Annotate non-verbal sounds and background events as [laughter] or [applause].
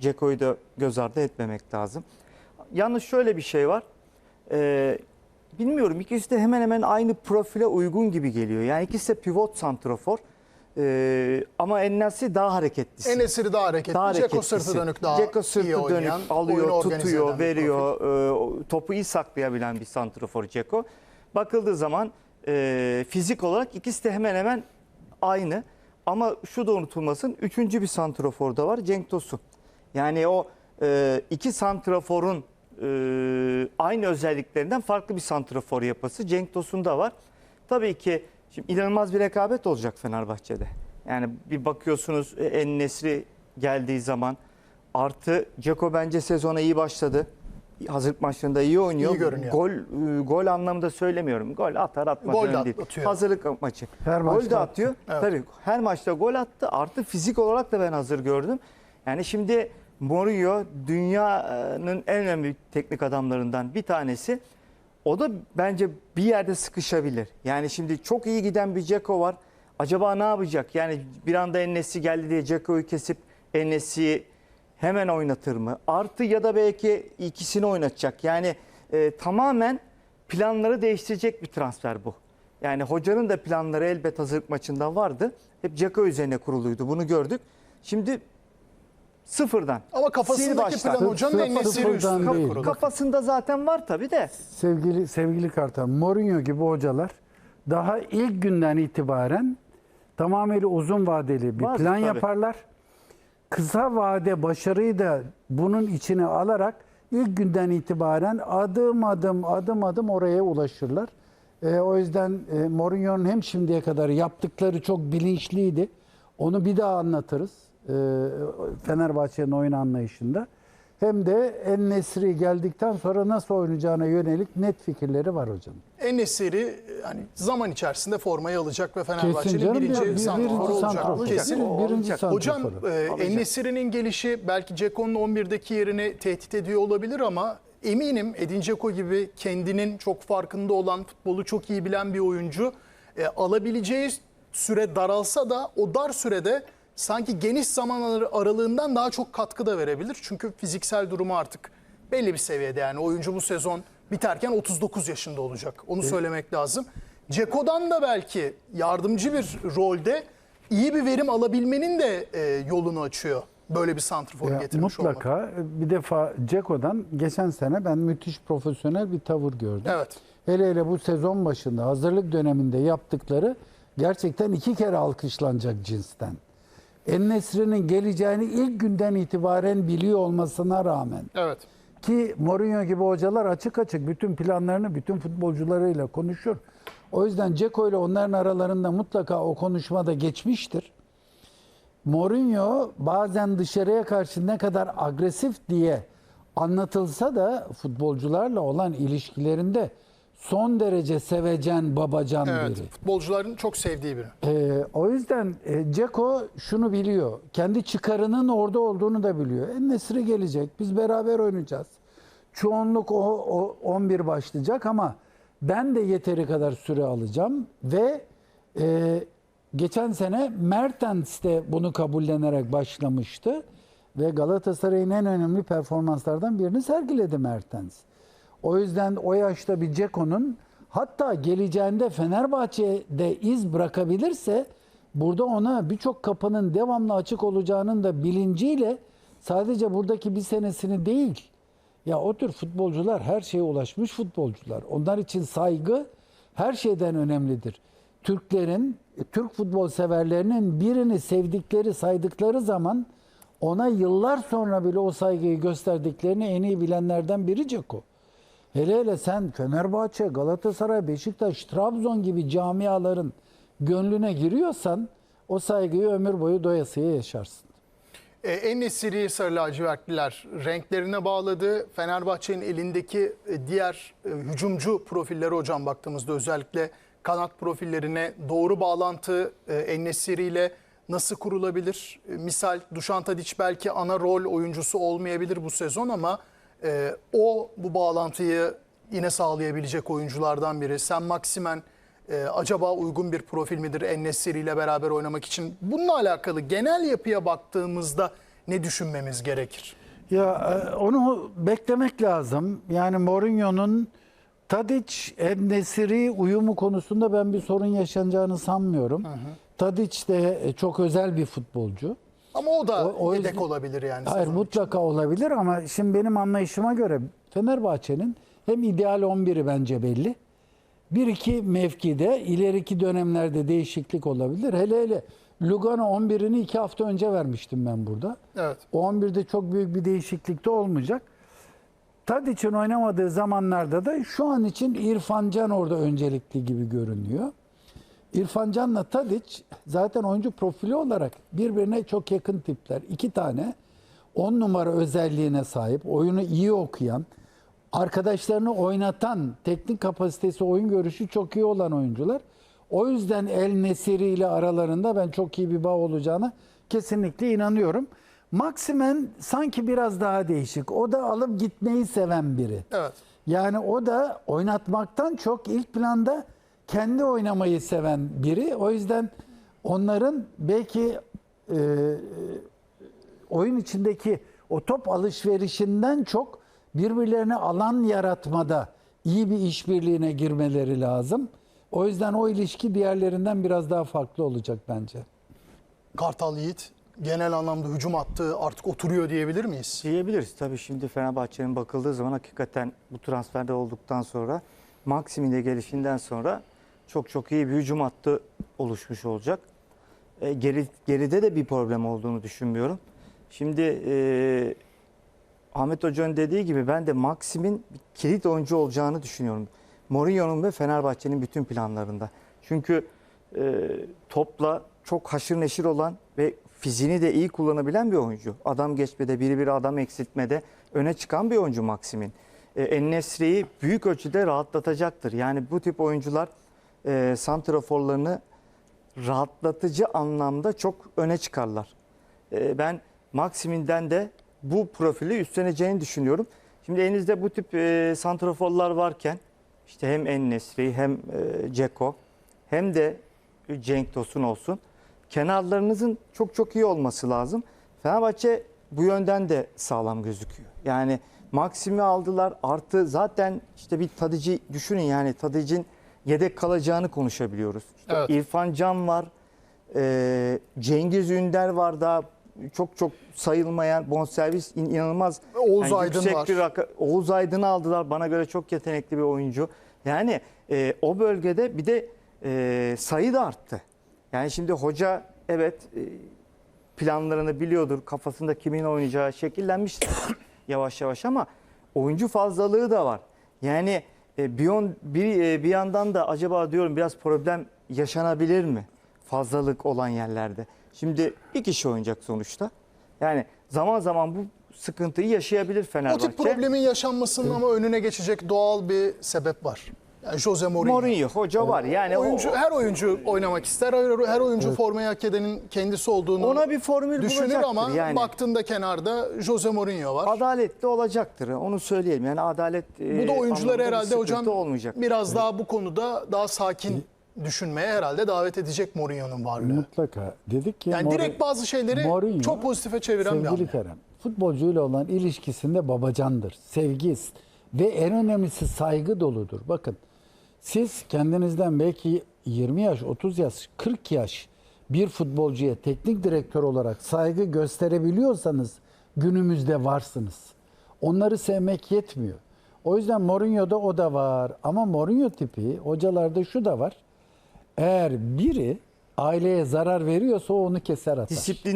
Ceko'yu da göz ardı etmemek lazım. Yalnız şöyle bir şey var. Ee, bilmiyorum ikisi de hemen hemen aynı profile uygun gibi geliyor. Yani ikisi de pivot santrofor. Ee, ama Ennesi daha hareketlisi. Enesiri daha hareketli. daha Ceko hareketlisi. sırtı dönük daha Ceko iyi sırtı oynayan, dönük oyunu alıyor, organize tutuyor, eden bir profil. veriyor. Ee, topu iyi saklayabilen bir santrofor Ceko. Bakıldığı zaman e, fizik olarak ikisi de hemen hemen aynı. Ama şu da unutulmasın. Üçüncü bir santrofor da var. Cenk Tosun. Yani o e, iki santraforun e, aynı özelliklerinden farklı bir santrafor yapısı. Cenk Tosun'da var. Tabii ki şimdi inanılmaz bir rekabet olacak Fenerbahçe'de. Yani bir bakıyorsunuz En Nesri geldiği zaman artı Ceko bence sezona iyi başladı. Hazırlık maçlarında iyi oynuyor. İyi görünüyor. Gol e, gol anlamında söylemiyorum. Gol atar atmaz Gol önemli değil. atıyor. Hazırlık maçı. Her gol maçta de atıyor. Evet. Tabii her maçta gol attı. Artı fizik olarak da ben hazır gördüm. Yani şimdi Mourinho dünyanın en önemli teknik adamlarından bir tanesi. O da bence bir yerde sıkışabilir. Yani şimdi çok iyi giden bir Ceko var. Acaba ne yapacak? Yani bir anda Ennesi geldi diye Ceko'yu kesip Ennesi'yi hemen oynatır mı? Artı ya da belki ikisini oynatacak. Yani e, tamamen planları değiştirecek bir transfer bu. Yani hocanın da planları elbet hazırlık maçında vardı. Hep Ceko üzerine kuruluydu. Bunu gördük. Şimdi sıfırdan. Ama sil kafasındaki baştan. plan hocanın Sıfır- Enesiri sıfırdan üstüne değil. kurulu. Kafasında zaten var tabii de. Sevgili sevgili Kartal, Mourinho gibi hocalar daha ilk günden itibaren tamamıyla uzun vadeli bir Vardır plan tabii. yaparlar. Kısa vade başarıyı da bunun içine alarak ilk günden itibaren adım adım adım adım oraya ulaşırlar. Ee, o yüzden e, Mourinho'nun hem şimdiye kadar yaptıkları çok bilinçliydi. Onu bir daha anlatırız. Ee, Fenerbahçe'nin oyun anlayışında. Hem de En Nesri geldikten sonra nasıl oynayacağına yönelik net fikirleri var hocam. Enesiri hani zaman içerisinde formayı alacak ve Fenerbahçe'nin birinci bir- bir- santraforu olacak. santrafor. Kesin. O Birinci olacak. Hocam e, Alacak. Enesiri'nin gelişi belki Ceko'nun 11'deki yerini tehdit ediyor olabilir ama eminim Edin Dzeko gibi kendinin çok farkında olan, futbolu çok iyi bilen bir oyuncu e, alabileceği süre daralsa da o dar sürede sanki geniş zaman ar- aralığından daha çok katkı da verebilir. Çünkü fiziksel durumu artık belli bir seviyede yani oyuncu bu sezon biterken 39 yaşında olacak. Onu söylemek lazım. Ceko'dan da belki yardımcı bir rolde iyi bir verim alabilmenin de e, yolunu açıyor. Böyle bir santrforu Ya getirmiş olmak. mutlaka bir defa Ceko'dan geçen sene ben müthiş profesyonel bir tavır gördüm. Evet. Hele hele bu sezon başında hazırlık döneminde yaptıkları gerçekten iki kere alkışlanacak cinsten. En-Nesyri'nin geleceğini ilk günden itibaren biliyor olmasına rağmen Evet. ki Mourinho gibi hocalar açık açık bütün planlarını bütün futbolcularıyla konuşur. O yüzden Ceko ile onların aralarında mutlaka o konuşmada geçmiştir. Mourinho bazen dışarıya karşı ne kadar agresif diye anlatılsa da futbolcularla olan ilişkilerinde son derece sevecen, babacan Evet. biri. Futbolcuların çok sevdiği biri. Ee, o yüzden e, Ceko şunu biliyor. Kendi çıkarının orada olduğunu da biliyor. En-Nesyri gelecek. Biz beraber oynayacağız. Çoğunluk o, o 11 başlayacak ama ben de yeteri kadar süre alacağım ve e, geçen sene Mertens de bunu kabullenerek başlamıştı ve Galatasaray'ın en önemli performanslardan birini sergiledi Mertens. O yüzden o yaşta bir Ceko'nun hatta geleceğinde Fenerbahçe'de iz bırakabilirse burada ona birçok kapının devamlı açık olacağının da bilinciyle sadece buradaki bir senesini değil ya o tür futbolcular her şeye ulaşmış futbolcular. Onlar için saygı her şeyden önemlidir. Türklerin, Türk futbol severlerinin birini sevdikleri, saydıkları zaman ona yıllar sonra bile o saygıyı gösterdiklerini en iyi bilenlerden biri Ceko. Hele hele sen Fenerbahçe, Galatasaray, Beşiktaş, Trabzon gibi camiaların gönlüne giriyorsan o saygıyı ömür boyu doyasıya yaşarsın. E, En-Nesyri Sarı Lacivertliler renklerine bağladı. Fenerbahçe'nin elindeki e, diğer e, hücumcu profilleri hocam baktığımızda özellikle kanat profillerine doğru bağlantı e, En-Nesyri ile nasıl kurulabilir? E, misal Dušan Tadić belki ana rol oyuncusu olmayabilir bu sezon ama e, o bu bağlantıyı yine sağlayabilecek oyunculardan biri. Sen Maximen e, acaba uygun bir profil midir En-Nesyri ile beraber oynamak için? Bununla alakalı genel yapıya baktığımızda ne düşünmemiz gerekir? Ya e, onu beklemek lazım. Yani Mourinho'nun Tadic, Nesiri uyumu konusunda ben bir sorun yaşanacağını sanmıyorum. Tadic de e, çok özel bir futbolcu. Ama o da O- o yedek yüzden- olabilir yani. Hayır mutlaka olabilir ama şimdi benim anlayışıma göre Fenerbahçe'nin hem ideal 11'i bence belli. Bir iki mevkide ileriki dönemlerde değişiklik olabilir. Hele hele Lugano 11'ini iki hafta önce vermiştim ben burada. Evet. O 11'de çok büyük bir değişiklik de olmayacak. Tadic'in oynamadığı zamanlarda da şu an için İrfan Can orada öncelikli gibi görünüyor. İrfan Can'la Tadic zaten oyuncu profili olarak birbirine çok yakın tipler. İki tane 10 numara özelliğine sahip, oyunu iyi okuyan, arkadaşlarını oynatan, teknik kapasitesi, oyun görüşü çok iyi olan oyuncular. O yüzden El Nesiri ile aralarında ben çok iyi bir bağ olacağına kesinlikle inanıyorum. Maximen sanki biraz daha değişik. O da alıp gitmeyi seven biri. Evet. Yani o da oynatmaktan çok ilk planda kendi oynamayı seven biri. O yüzden onların belki e, oyun içindeki o top alışverişinden çok birbirlerine alan yaratmada iyi bir işbirliğine girmeleri lazım. O yüzden o ilişki diğerlerinden biraz daha farklı olacak bence. Kartal Yiğit genel anlamda hücum hattı artık oturuyor diyebilir miyiz? Diyebiliriz. Tabii şimdi Fenerbahçe'nin bakıldığı zaman hakikaten bu transferde olduktan sonra Maksim'in de gelişinden sonra çok çok iyi bir hücum hattı oluşmuş olacak. E, geri, geride de bir problem olduğunu düşünmüyorum. Şimdi e, Ahmet Hoca'nın dediği gibi ben de Maksim'in bir kilit oyuncu olacağını düşünüyorum. Mourinho'nun ve Fenerbahçe'nin bütün planlarında. Çünkü e, topla çok haşır neşir olan ve fiziğini de iyi kullanabilen bir oyuncu. Adam geçmede, biri bir adam eksiltmede öne çıkan bir oyuncu Maksim'in. E, En-Nesyri'yi büyük ölçüde rahatlatacaktır. Yani bu tip oyuncular e, santraforlarını rahatlatıcı anlamda çok öne çıkarlar. E, ben Maksim'inden de bu profili üstleneceğini düşünüyorum. Şimdi elinizde bu tip e, santraforlar varken işte hem En-Nesri hem e, Ceko hem de Cenk Tosun olsun. Kenarlarınızın çok çok iyi olması lazım. Fenerbahçe bu yönden de sağlam gözüküyor. Yani Maksim'i aldılar artı zaten işte bir Tadic'i düşünün yani Tadic'in yedek kalacağını konuşabiliyoruz. İşte Evet. İrfan Can var. e, Cengiz Ünder var daha çok çok sayılmayan bonservis in- inanılmaz. Oğuz Aydın yüksek var. bir raka- Oğuz Aydın'ı aldılar. Bana göre çok yetenekli bir oyuncu. Yani e, o bölgede bir de e, sayı da arttı. Yani şimdi hoca evet e, planlarını biliyordur. Kafasında kimin oynayacağı şekillenmiştir [coughs] yavaş yavaş ama oyuncu fazlalığı da var. Yani e, bir, e, bir yandan da acaba diyorum biraz problem yaşanabilir mi? Fazlalık olan yerlerde. Şimdi bir kişi oynayacak sonuçta. Yani zaman zaman bu sıkıntıyı yaşayabilir O Fenerbahçe. tip problemin yaşanmasının ama önüne geçecek doğal bir sebep var. Yani Jose Mourinho. Mourinho hoca var. Yani o- oyuncu, her oyuncu oynamak ister. Her, her oyuncu formayı hak edenin kendisi olduğunu ona bir formül düşünür ama yani. baktığında kenarda Jose Mourinho var. adaletli olacaktır. Onu söyleyelim. Yani adalet e, Bu da oyuncuları bir herhalde hocam olmayacak. biraz daha bu konuda daha sakin düşünmeye herhalde davet edecek Mourinho'nun varlığı. Mutlaka. Dedik ki Yani Mourinho- direkt bazı şeyleri Mourinho, çok pozitife çeviren bir Sevgili hamle. Kerem, futbolcuyla olan ilişkisinde babacandır, sevgi ve en önemlisi saygı doludur. Bakın siz kendinizden belki 20 yaş, 30 yaş, 40 yaş bir futbolcuya teknik direktör olarak saygı gösterebiliyorsanız günümüzde varsınız. Onları sevmek yetmiyor. O yüzden Mourinho'da o da var. Ama Mourinho tipi hocalarda şu da var. Eğer biri aileye zarar veriyorsa o onu keser atar. Disiplin